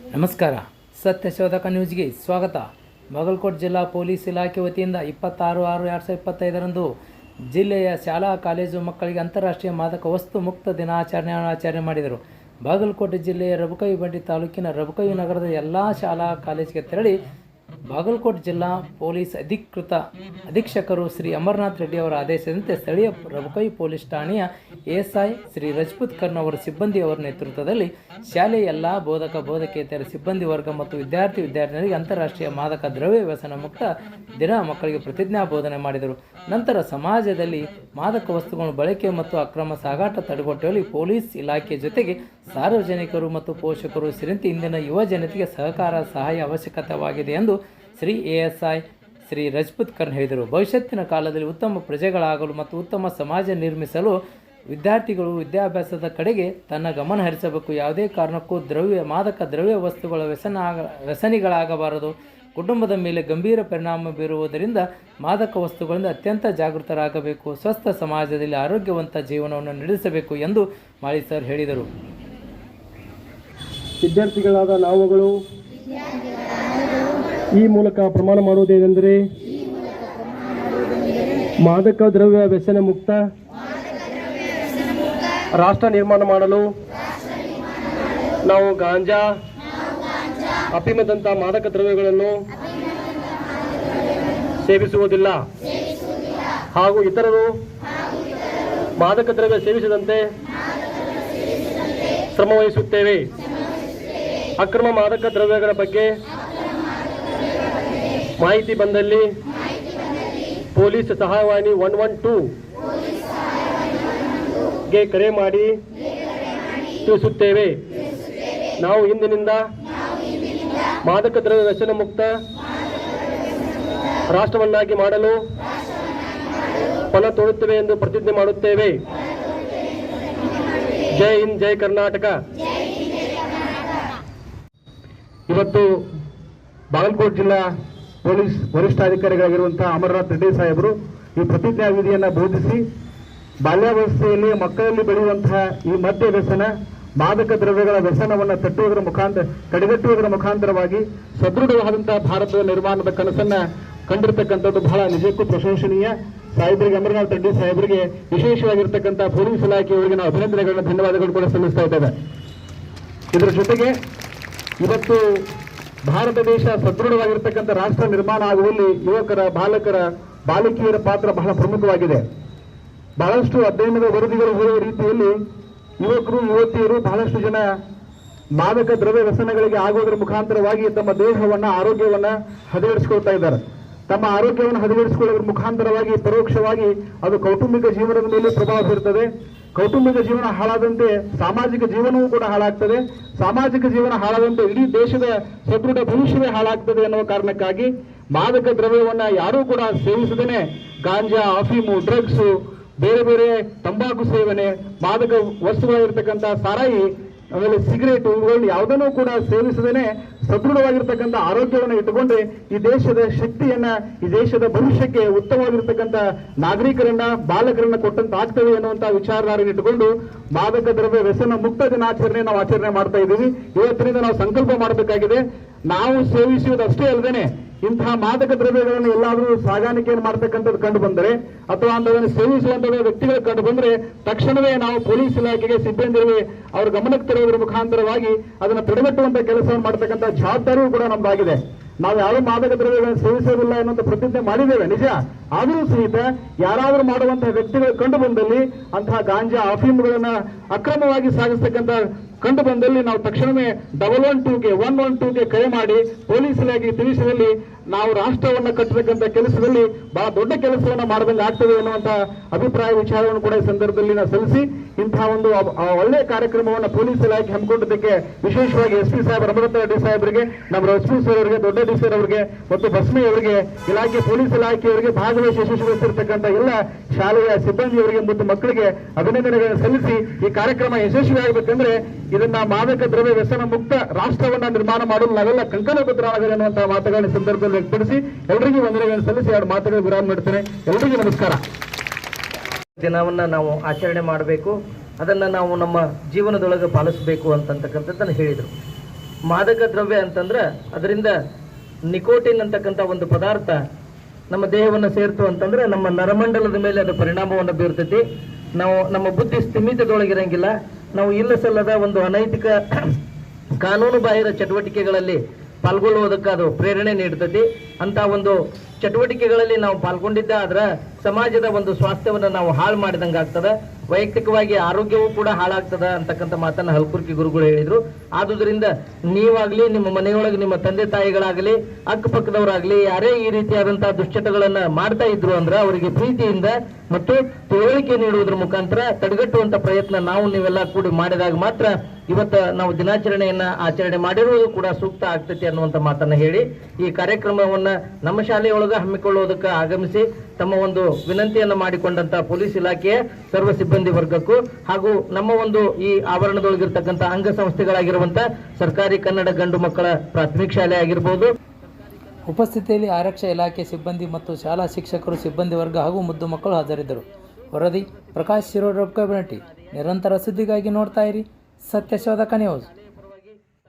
ನಮಸ್ಕಾರ. ಸತ್ಯಶೋಧಕ ನ್ಯೂಸ್ಗೆ ಸ್ವಾಗತ. ಬಾಗಲಕೋಟೆ ಜಿಲ್ಲಾ ಪೊಲೀಸ್ ಇಲಾಖೆ ವತಿಯಿಂದ ಇಪ್ಪತ್ತಾರು ಆರು ಎರಡು ಸಾವಿರದ ಇಪ್ಪತ್ತೈದರಂದು ಜಿಲ್ಲೆಯ ಶಾಲಾ, ಕಾಲೇಜು ಮಕ್ಕಳಿಗೆ ಅಂತಾರಾಷ್ಟ್ರೀಯ ಮಾದಕ ವಸ್ತು ಮುಕ್ತ ದಿನಾಚರಣೆಯನ್ನು ಆಚರಣೆ ಮಾಡಿದರು. ಬಾಗಲಕೋಟೆ ಜಿಲ್ಲೆಯ ರಬಕವಿ ಬಂಡಿ ತಾಲೂಕಿನ ರಬಕವಿ ನಗರದ ಎಲ್ಲ ಶಾಲಾ, ಕಾಲೇಜಿಗೆ ತೆರಳಿ ಬಾಗಲಕೋಟೆ ಜಿಲ್ಲಾ ಪೊಲೀಸ್ ಅಧಿಕೃತ ಅಧೀಕ್ಷಕರು ಶ್ರೀ ಅಮರನಾಥ್ ರೆಡ್ಡಿ ಅವರ ಆದೇಶದಂತೆ ಸ್ಥಳೀಯ ರಬಕೈ ಪೊಲೀಸ್ ಠಾಣೆಯ ಎಎಸ್ಐ ಶ್ರೀ ರಜಪೂತ್ ಕರ್ನ್ ಅವರ ಸಿಬ್ಬಂದಿ ಅವರ ನೇತೃತ್ವದಲ್ಲಿ ಶಾಲೆಯ ಎಲ್ಲ ಬೋಧಕ ಬೋಧಕೇತರ ಸಿಬ್ಬಂದಿ ವರ್ಗ ಮತ್ತು ವಿದ್ಯಾರ್ಥಿ ವಿದ್ಯಾರ್ಥಿನಿಯರಿಗೆ ಅಂತಾರಾಷ್ಟ್ರೀಯ ಮಾದಕ ದ್ರವ್ಯ ವ್ಯಸನ ಮುಕ್ತ ದಿನ ಮಕ್ಕಳಿಗೆ ಪ್ರತಿಜ್ಞಾ ಬೋಧನೆ ಮಾಡಿದರು. ನಂತರ ಸಮಾಜದಲ್ಲಿ ಮಾದಕ ವಸ್ತುಗಳ ಬಳಕೆ ಮತ್ತು ಅಕ್ರಮ ಸಾಗಾಟ ತಡೆಗಟ್ಟುವಲ್ಲಿ ಪೊಲೀಸ್ ಇಲಾಖೆ ಜೊತೆಗೆ ಸಾರ್ವಜನಿಕರು ಮತ್ತು ಪೋಷಕರು ಸೇರಿದಂತೆ ಇಂದಿನ ಯುವ ಜನತೆಗೆ ಸಹಕಾರ, ಸಹಾಯ ಅವಶ್ಯಕತವಾಗಿದೆ ಎಂದು Shri A S I Shri Rajput Karan ಹೇಳಿದರು. ಭವಿಷ್ಯತ್ತಿನ ಕಾಲದಲ್ಲಿ ಉತ್ತಮ ಪ್ರಜೆಗಳಾಗಲು ಮತ್ತು ಉತ್ತಮ ಸಮಾಜ ನಿರ್ಮಿಸಲು ವಿದ್ಯಾರ್ಥಿಗಳು ವಿದ್ಯಾಭ್ಯಾಸದ ಕಡೆಗೆ ತನ್ನ ಗಮನ ಹರಿಸಬೇಕು. ಯಾವುದೇ ಕಾರಣಕ್ಕೂ ದ್ರವ್ಯ, ಮಾದಕ ದ್ರವ್ಯ ವಸ್ತುಗಳ ವ್ಯಸನ ವ್ಯಸನಿಗಳಾಗಬಾರದು. ಕುಟುಂಬದ ಮೇಲೆ ಗಂಭೀರ ಪರಿಣಾಮ ಬೀರುವುದರಿಂದ ಮಾದಕ ವಸ್ತುಗಳಿಂದ ಅತ್ಯಂತ ಜಾಗೃತರಾಗಬೇಕು. ಸ್ವಸ್ಥ ಸಮಾಜದಲ್ಲಿ ಆರೋಗ್ಯವಂತ ಜೀವನವನ್ನು ನಡೆಸಬೇಕು ಎಂದು ಮಾಳಿ ಸರ್ ಹೇಳಿದರು. ವಿದ್ಯಾರ್ಥಿಗಳಾದ ನಾವುಗಳು ಈ ಮೂಲಕ ಪ್ರಮಾಣ ಮಾಡುವುದೇನೆಂದರೆ ಮಾದಕ ದ್ರವ್ಯ ವ್ಯಸನ ಮುಕ್ತ ರಾಷ್ಟ್ರ ನಿರ್ಮಾಣ ಮಾಡಲು ನಾವು ಗಾಂಜಾ ಅಫೀಮದಂಥ ಮಾದಕ ದ್ರವ್ಯಗಳನ್ನು ಸೇವಿಸುವುದಿಲ್ಲ. ಹಾಗೂ ಇತರರು ಮಾದಕ ದ್ರವ್ಯ ಸೇವಿಸದಂತೆ ಶ್ರಮವಹಿಸುತ್ತೇವೆ. ಅಕ್ರಮ ಮಾದಕ ದ್ರವ್ಯಗಳ ಬಗ್ಗೆ ಮಾಹಿತಿ ಬಂದಲ್ಲಿ ಪೊಲೀಸ್ ಸಹಾಯವಾಣಿ ಒನ್ ಒನ್ ಟೂ ಗೆ ಕರೆ ಮಾಡಿ ತಿಳಿಸುತ್ತೇವೆ. ನಾವು ಇಂದಿನಿಂದ ಮಾದಕ ದ್ರವ್ಯ ವ್ಯಸನ ಮುಕ್ತ ರಾಷ್ಟ್ರವನ್ನಾಗಿ ಮಾಡಲು ಫಲ ತೋರುತ್ತೇವೆ ಎಂದು ಪ್ರತಿಜ್ಞೆ ಮಾಡುತ್ತೇವೆ. ಜೈ ಹಿಂದ್, ಜೈ ಕರ್ನಾಟಕ. ಇವತ್ತು ಬಾಗಲಕೋಟೆ ಜಿಲ್ಲಾ ಪೊಲೀಸ್ ವರಿಷ್ಠಾಧಿಕಾರಿಗಳಾಗಿರುವಂತಹ ಅಮರನಾಥ್ ರೆಡ್ಡಿ ಸಾಹೇಬರು ಈ ಪ್ರತಿಜ್ಞಾ ವಿಧಿಯನ್ನ ಬೋಧಿಸಿ ಬಾಲ್ಯಾವಸ್ಥೆಯಲ್ಲಿ ಮಕ್ಕಳಲ್ಲಿ ಬೆಳೆಯುವಂತಹ ಈ ಮದ್ಯ ವ್ಯಸನ, ಮಾದಕ ದ್ರವ್ಯಗಳ ವ್ಯಸನವನ್ನು ತಟ್ಟುವುದರ ಮುಖಾಂತರ, ತಡೆಗಟ್ಟುವುದರ ಮುಖಾಂತರವಾಗಿ ಸದೃಢವಾದಂತಹ ಭಾರತದ ನಿರ್ಮಾಣದ ಕನಸನ್ನ ಕಂಡಿರ್ತಕ್ಕಂಥದ್ದು ಬಹಳ ನಿಜಕ್ಕೂ ಪ್ರಶಂಸನೀಯ. ಸಾಹೇಬರಿಗೆ, ಅಮರನಾಥ್ ರೆಡ್ಡಿ ಸಾಹೇಬರಿಗೆ ವಿಶೇಷವಾಗಿರ್ತಕ್ಕಂಥ ಪೊಲೀಸ್ ಇಲಾಖೆಯವರಿಗೆ ನಾವು ಅಭಿನಂದನೆಗಳನ್ನ, ಧನ್ಯವಾದಗಳು ಕೂಡ ಸಲ್ಲಿಸ್ತಾ ಇದ್ದೇವೆ. ಇದರ ಜೊತೆಗೆ ಇವತ್ತು ಭಾರತ ದೇಶ ಸದೃಢವಾಗಿರ್ತಕ್ಕಂಥ ರಾಷ್ಟ್ರ ನಿರ್ಮಾಣ ಆಗುವಲ್ಲಿ ಯುವಕರ, ಬಾಲಕರ, ಬಾಲಕಿಯರ ಪಾತ್ರ ಬಹಳ ಪ್ರಮುಖವಾಗಿದೆ. ಬಹಳಷ್ಟು ಅಧ್ಯಯನದ ವರದಿಗಳು ಹೇಳುವ ರೀತಿಯಲ್ಲಿ ಯುವಕರು, ಯುವತಿಯರು ಬಹಳಷ್ಟು ಜನ ಮಾದಕ ದ್ರವ್ಯ ವ್ಯಸನಗಳಿಗೆ ಆಗೋದ್ರ ಮುಖಾಂತರವಾಗಿ ತಮ್ಮ ದೇಹವನ್ನ, ಆರೋಗ್ಯವನ್ನ ಹದಗೆಡಿಸಿಕೊಳ್ತಾ ಇದ್ದಾರೆ. ತಮ್ಮ ಆರೋಗ್ಯವನ್ನು ಹದಗೆಡಿಸಿಕೊಳ್ಳೋದ್ರ ಮುಖಾಂತರವಾಗಿ, ಪರೋಕ್ಷವಾಗಿ ಅದು ಕೌಟುಂಬಿಕ ಜೀವನದ ಮೇಲೆ ಪ್ರಭಾವ ಬೀರ್ತದೆ. ಕೌಟುಂಬಿಕ ಜೀವನ ಹಾಳಾದಂತೆ ಸಾಮಾಜಿಕ ಜೀವನವೂ ಕೂಡ ಹಾಳಾಗ್ತದೆ. ಸಾಮಾಜಿಕ ಜೀವನ ಹಾಳಾದಂತೆ ಇಡೀ ದೇಶದ ಸದೃಢ ಭವಿಷ್ಯವೇ ಹಾಳಾಗ್ತದೆ ಅನ್ನುವ ಕಾರಣಕ್ಕಾಗಿ ಮಾದಕ ದ್ರವ್ಯವನ್ನು ಯಾರೂ ಕೂಡ ಸೇವಿಸದೇನೆ. ಗಾಂಜಾ, ಅಫೀಮು, ಡ್ರಗ್ಸು, ಬೇರೆ ಬೇರೆ ತಂಬಾಕು ಸೇವನೆ, ಮಾದಕ ವಸ್ತುಗಳಿರ್ತಕ್ಕಂಥ ಸಾರಾಯಿ, ಆಮೇಲೆ ಸಿಗರೇಟು, ಇವುಗಳನ್ನ ಯಾವುದನ್ನೂ ಕೂಡ ಸೇವಿಸದೇನೆ ಸದೃಢವಾಗಿರ್ತಕ್ಕಂಥ ಆರೋಗ್ಯವನ್ನು ಇಟ್ಟುಕೊಂಡ್ರೆ ಈ ದೇಶದ ಶಕ್ತಿಯನ್ನ, ಈ ದೇಶದ ಭವಿಷ್ಯಕ್ಕೆ ಉತ್ತಮವಾಗಿರ್ತಕ್ಕಂಥ ನಾಗರಿಕರನ್ನ, ಬಾಲಕರನ್ನ ಕೊಟ್ಟಂತ ಆಗ್ತವೆ ಅನ್ನುವಂತ ವಿಚಾರಧಾರೆಯನ್ನು ಇಟ್ಟುಕೊಂಡು ಮಾದಕ ದ್ರವ್ಯ ವ್ಯಸನ ಮುಕ್ತ ದಿನಾಚರಣೆ ನಾವು ಆಚರಣೆ ಮಾಡ್ತಾ ಇದ್ದೀವಿ. ಇವತ್ತರಿಂದ ನಾವು ಸಂಕಲ್ಪ ಮಾಡಬೇಕಾಗಿದೆ. ನಾವು ಸೇವಿಸುವುದಷ್ಟೇ ಅಲ್ಲದೇನೆ ಇಂತಹ ಮಾದಕ ದ್ರವ್ಯಗಳನ್ನು ಎಲ್ಲಾದರೂ ಸಾಗಾಣಿಕೆಯನ್ನು ಮಾಡ್ತಕ್ಕಂಥದ್ದು ಕಂಡು ಬಂದರೆ ಅಥವಾ ಅದನ್ನು ಸೇವಿಸುವಂತಹ ವ್ಯಕ್ತಿಗಳು ಕಂಡು ಬಂದರೆ ತಕ್ಷಣವೇ ನಾವು ಪೊಲೀಸ್ ಇಲಾಖೆಗೆ ಸಿಬ್ಬಂದಿಗಳಿಗೆ ಅವರ ಗಮನಕ್ಕೆ ತರುವುದರ ಮುಖಾಂತರವಾಗಿ ಅದನ್ನು ತಡೆಗಟ್ಟುವಂತಹ ಕೆಲಸವನ್ನು ಮಾಡ್ತಕ್ಕಂಥ ಜವಾಬ್ದಾರಿಯೂ ಕೂಡ ನಮ್ದಾಗಿದೆ. ನಾವು ಯಾರು ಮಾದಕ ದ್ರವ್ಯಗಳನ್ನು ಸೇವಿಸೋದಿಲ್ಲ ಎನ್ನುವಂತ ಪ್ರತಿಜ್ಞೆ ಮಾಡಿದ್ದೇವೆ, ನಿಜ? ಆದರೂ ಸಹಿತ ಯಾರಾದರೂ ಮಾಡುವಂತಹ ವ್ಯಕ್ತಿಗಳು ಕಂಡು ಬಂದಲ್ಲಿ ಅಂತಹ ಗಾಂಜಾ, ಅಫೀಮ್ಗಳನ್ನ ಅಕ್ರಮವಾಗಿ ಸಾಗಿಸ್ತಕ್ಕಂಥ ಕಂಡು ಬಂದಲ್ಲಿ ನಾವು ತಕ್ಷಣವೇ ಡಬಲ್ ಒನ್ ಟೂಗೆ ಒನ್ ಒನ್ ಟೂಗೆ ಕರೆ ಮಾಡಿ ಪೊಲೀಸ್ ಇಲಾಖೆಗೆ ನಾವು ರಾಷ್ಟ್ರವನ್ನು ಕಟ್ಟತಕ್ಕಂಥ ಕೆಲಸದಲ್ಲಿ ಬಹಳ ದೊಡ್ಡ ಕೆಲಸವನ್ನು ಮಾಡದಂಗೆ ಆಗ್ತದೆ ಅನ್ನುವಂಥ ಅಭಿಪ್ರಾಯ ವಿಚಾರವನ್ನು ಕೂಡ ಈ ಸಂದರ್ಭದಲ್ಲಿ ನಾವು ಸಲ್ಲಿಸಿ ಇಂತಹ ಒಂದು ಒಳ್ಳೆಯ ಕಾರ್ಯಕ್ರಮವನ್ನು ಪೊಲೀಸ್ ಇಲಾಖೆ ಹಮ್ಮಿಕೊಂಡಿದ್ದಕ್ಕೆ ವಿಶೇಷವಾಗಿ ಎಸ್ ಪಿ ಸಾಹೇಬ್ ರಮರತ್ನ ರೆಡ್ಡಿ ಸಾಹೇಬರಿಗೆ ನಮ್ಮ ಪಿ ಸರ್ ಅವರಿಗೆ, ದೊಡ್ಡ ಡಿ ಸರ್ ಅವರಿಗೆ ಮತ್ತು ಬಸ್ಮಿ ಅವರಿಗೆ, ಇಲಾಖೆ ಪೊಲೀಸ್ ಇಲಾಖೆಯವರಿಗೆ ಭಾಗವಹಿಸಿ ಯಶಸ್ವಿಗೊಳಿಸಿರ್ತಕ್ಕಂಥ ಎಲ್ಲ ಶಾಲೆಯ ಸಿಬ್ಬಂದಿಯವರಿಗೆ ಮತ್ತು ಮಕ್ಕಳಿಗೆ ಅಭಿನಂದನೆಗಳನ್ನು ಸಲ್ಲಿಸಿ ಈ ಕಾರ್ಯಕ್ರಮ ಯಶಸ್ವಿಯಾಗಬೇಕಂದ್ರೆ ಇದನ್ನ ಮಾದಕ ದ್ರವ್ಯ ವ್ಯಸನ ಮುಕ್ತ ರಾಷ್ಟ್ರವನ್ನ ನಿರ್ಮಾಣ ಮಾಡಲು ನಾವೆಲ್ಲ ಕಂಕಣಬದ್ಧರಾಗಬೇಕು ಅನ್ನುವಂತಹ ಮಾತುಗಳ ಸಂದರ್ಭದಲ್ಲಿ ವ್ಯಕ್ತಪಡಿಸಿ ಎಲ್ಲರಿಗೂ ವಂದನೆಗಳನ್ನು ಸಲ್ಲಿಸಿ ಎರಡು ಮಾತುಗಳು ವಿರಾಮ ಮಾಡ್ತೇನೆ ಎಲ್ಲರಿಗೂ ನಮಸ್ಕಾರ. ದಿನವನ್ನ ನಾವು ಆಚರಣೆ ಮಾಡಬೇಕು. ಅದನ್ನ ನಾವು ನಮ್ಮ ಜೀವನದೊಳಗೆ ಪಾಲಿಸಬೇಕು ಅಂತಕ್ಕಂಥದ್ದನ್ನು ಹೇಳಿದರು. ಮಾದಕ ದ್ರವ್ಯ ಅಂತಂದ್ರೆ ಅದರಿಂದ ನಿಕೋಟಿನ್ ಅಂತಕ್ಕಂಥ ಒಂದು ಪದಾರ್ಥ ನಮ್ಮ ದೇಹವನ್ನು ಸೇರ್ತು ಅಂತಂದ್ರೆ ನಮ್ಮ ನರಮಂಡಲದ ಮೇಲೆ ಅದು ಪರಿಣಾಮವನ್ನು ಬೀರ್ತೈತಿ. ನಾವು ನಮ್ಮ ಬುದ್ಧಿ ಸ್ಥಿಮಿತದೊಳಗಿರಂಗಿಲ್ಲ. ನಾವು ಇಲ್ಲ ಸಲ್ಲದ ಒಂದು ಅನೈತಿಕ ಕಾನೂನು ಬಾಹಿರ ಚಟುವಟಿಕೆಗಳಲ್ಲಿ ಪಾಲ್ಗೊಳ್ಳುವುದಕ್ಕೆ ಅದು ಪ್ರೇರಣೆ ನೀಡ್ತತಿ. ಅಂತ ಒಂದು ಚಟುವಟಿಕೆಗಳಲ್ಲಿ ನಾವು ಪಾಲ್ಗೊಂಡಿದ್ದ ಆದ್ರ ಸಮಾಜದ ಒಂದು ಸ್ವಾಸ್ಥ್ಯವನ್ನು ನಾವು ಹಾಳು ಮಾಡಿದಂಗೆ ಆಗ್ತದೆ. ವೈಯಕ್ತಿಕವಾಗಿ ಆರೋಗ್ಯವೂ ಕೂಡ ಹಾಳಾಗ್ತದ ಅಂತಕ್ಕಂಥ ಮಾತನ್ನ ಹಲ್ಕುರ್ಕಿ ಗುರುಗಳು ಹೇಳಿದ್ರು. ಆದುದರಿಂದ ನೀವಾಗ್ಲಿ, ನಿಮ್ಮ ಮನೆಯೊಳಗೆ ನಿಮ್ಮ ತಂದೆ ತಾಯಿಗಳಾಗಲಿ, ಅಕ್ಕಪಕ್ಕದವರಾಗಲಿ, ಯಾರೇ ಈ ರೀತಿಯಾದಂತಹ ದುಶ್ಚಟಗಳನ್ನ ಮಾಡ್ತಾ ಇದ್ರು ಅಂದ್ರೆ ಅವರಿಗೆ ಪ್ರೀತಿಯಿಂದ ಮತ್ತು ತಿಳುವಳಿಕೆ ನೀಡುವುದರ ಮುಖಾಂತರ ತಡೆಗಟ್ಟುವಂತ ಪ್ರಯತ್ನ ನಾವು ನೀವೆಲ್ಲ ಕೂಡಿ ಮಾಡಿದಾಗ ಮಾತ್ರ ಇವತ್ತ ನಾವು ದಿನಾಚರಣೆಯನ್ನ ಆಚರಣೆ ಮಾಡಿರುವುದು ಕೂಡ ಸೂಕ್ತ ಆಗ್ತೈತಿ ಅನ್ನುವಂತ ಮಾತನ್ನ ಹೇಳಿ ಈ ಕಾರ್ಯಕ್ರಮವನ್ನ ನಮ್ಮ ಶಾಲೆಯೊಳಗ ಹಮ್ಮಿಕೊಳ್ಳುವುದಕ್ಕೆ ಆಗಮಿಸಿ ತಮ್ಮ ಒಂದು ವಿನಂತಿಯನ್ನು ಮಾಡಿಕೊಂಡಂತ ಪೊಲೀಸ್ ಇಲಾಖೆಯ ಸರ್ವ ಸಿಬ್ಬಂದಿ ವರ್ಗಕ್ಕೂ ಹಾಗೂ ನಮ್ಮ ಒಂದು ಈ ಆವರಣದೊಳಗಿರ್ತಕ್ಕಂಥ ಅಂಗಸಂಸ್ಥೆಗಳಾಗಿರುವಂತ ಸರ್ಕಾರಿ ಕನ್ನಡ ಗಂಡು ಮಕ್ಕಳ ಪ್ರಾಥಮಿಕ ಶಾಲೆ ಆಗಿರ್ಬೋದು. ಉಪಸ್ಥಿತಿಯಲ್ಲಿ ಆರಕ್ಷಾ ಇಲಾಖೆ ಸಿಬ್ಬಂದಿ ಮತ್ತು ಶಾಲಾ ಶಿಕ್ಷಕರು, ಸಿಬ್ಬಂದಿ ವರ್ಗ ಹಾಗೂ ಮುದ್ದು ಮಕ್ಕಳು ಹಾಜರಿದ್ದರು. ವರದಿ ಪ್ರಕಾಶ್ ಶಿರೋಡ್ ರೊಕ್ಕ ನಿರಂತರ ಸುದ್ದಿಗಾಗಿ ನೋಡ್ತಾ ಇರಿ. ಸತ್ಯಶೋಧಕ ನ್ಯೂಸ್.